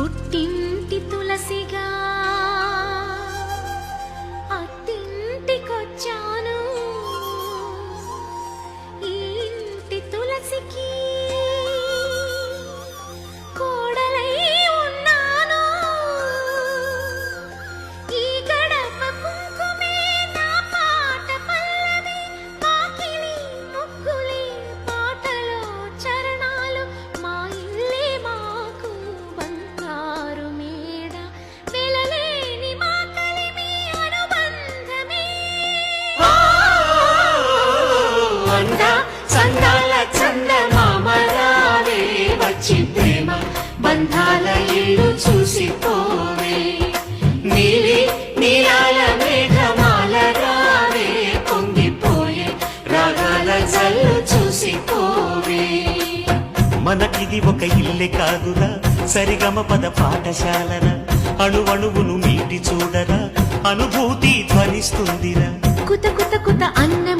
పుట్టింటి తులసిగా బంధాల ఇల్లు చూసిపోవే నీలి నీలాల మేఘమాల రావే. పొంగిపోయే రాగాల జల్లు చూసిపోవే మనకిది ఒక ఇల్లే కాదురా. సరిగమ పద పాఠశాలరా అణువణువును మీటి చూడరా. అనుభూతి ధ్వనిస్తుందిరా. కుత కుత కుత అన్నముడికిన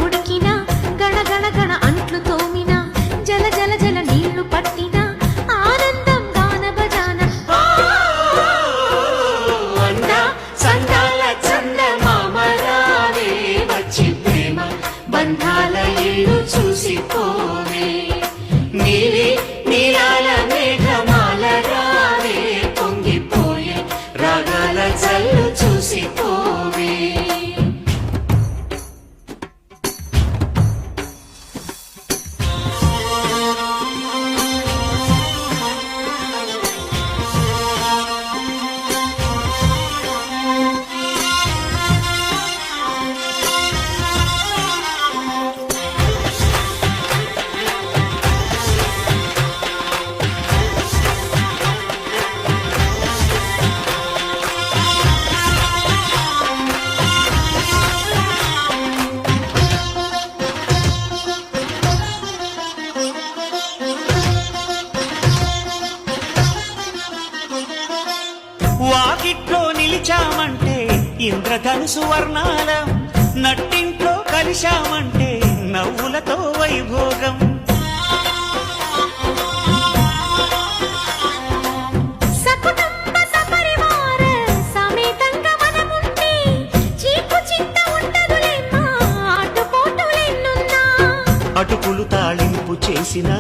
ఇంద్రధనుసు వర్ణాలం నట్టింట్లో కలిశామంటే నవ్వులతో వైభోగం. అటుకులు తాళింపు చేసిన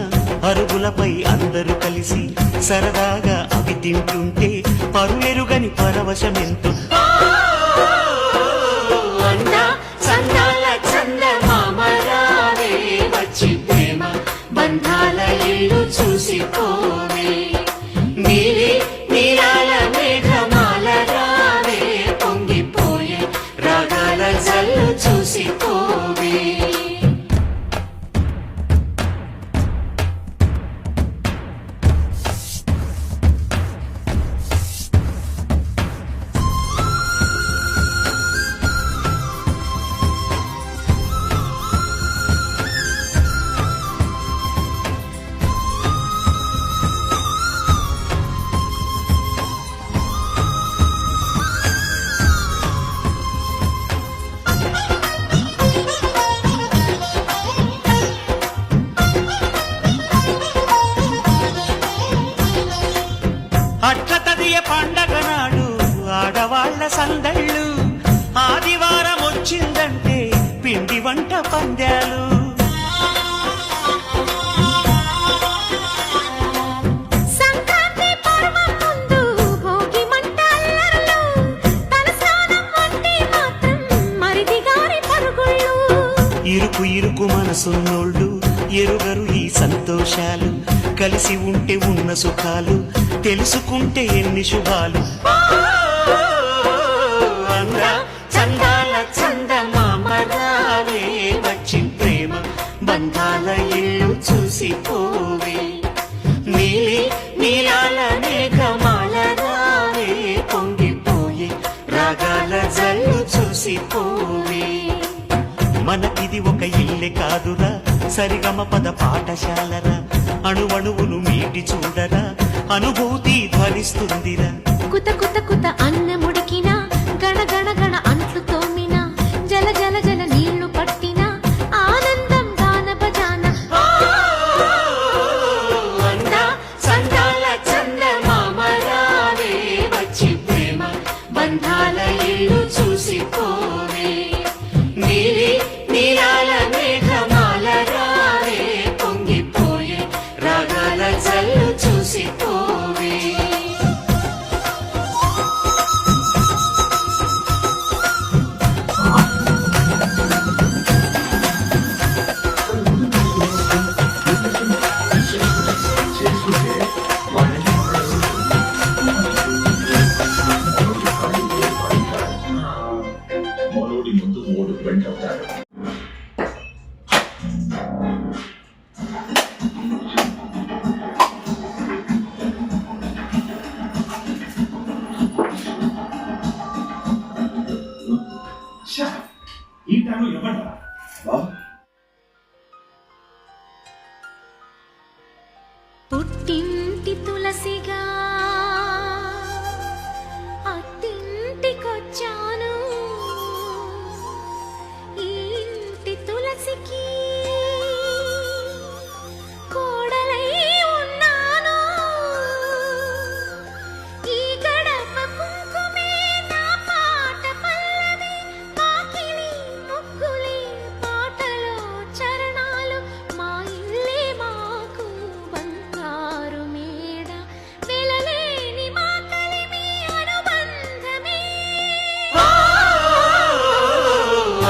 అరుగులపై అందరూ కలిసి సరదాగా అవి తింటుంటే పరులెరుగని పరవశమెంతో. బంధాల సందళ్ళు ఆదివారం వచ్చిందంటే పిండి వంట పందాలు. ఇరుకు ఇరుకు మనసున్నోళ్ళు ఎరుగరు ఈ సంతోషాలు. కలిసి ఉంటే ఉన్న సుఖాలు తెలుసుకుంటే ఎన్ని శుభాలు. చందాల చంద వచ్చి ప్రేమ బంధాల ఇల్లు చూసిపోవే నీలి నీలాల మేఘమాల రావే పొంగిపోయే రాగాల జల్లు మనకిది ఒక ఇల్లే కాదురా సరిగమ పద పాఠశాలరా. అణువణువును మీటి చూడరా అనుభూతి ధ్వనిస్తుందిరా. కుత కుత కుత అన్నము ముందు ఓడు వెంటవుతాడు ఈ టైంలో పుట్టింటి తులసిగా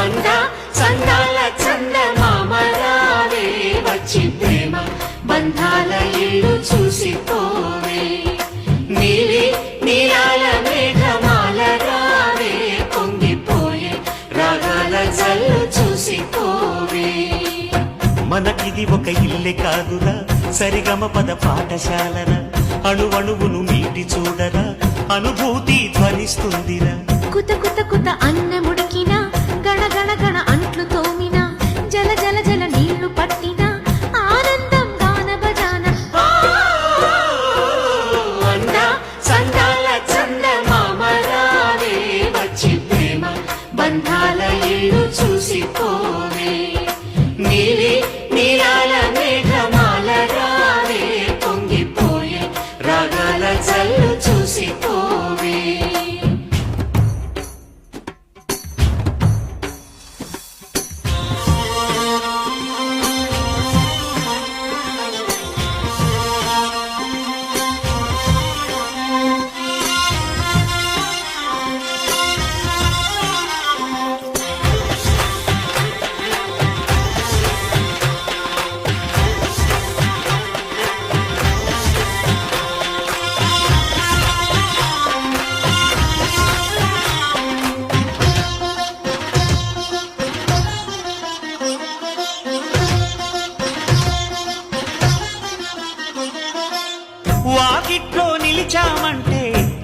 అంద చందాల చందమామ రావే వచ్చి ప్రేమ బంధాల ఇల్లు చూసిపోవే. నీలి నీలాల మేఘమాల రావే పొంగిపోయే రాగాల జల్లు చూసిపోవే. మనకిది ఒక ఇల్లే కాదురా సరిగమ పద పాఠశాలరా. అణువణువును మీటి చూడరా అనుభూతి ధ్వనిస్తుందిరా. కుత కుత కుత అన్నముడికిన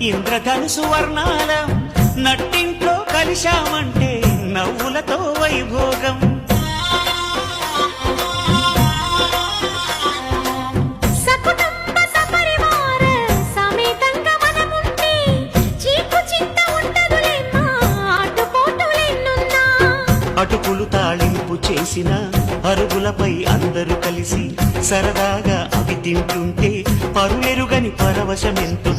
ఇంద్రధనుసు వర్ణాలం నట్టింట్లో కలిశామంటే నవ్వులతో వైభోగం. అటుకులు తాళింపు చేసిన అరుగులపై అందరూ కలిసి సరదాగా అవి తింటుంటే పరులెరుగని పరవశమెంతో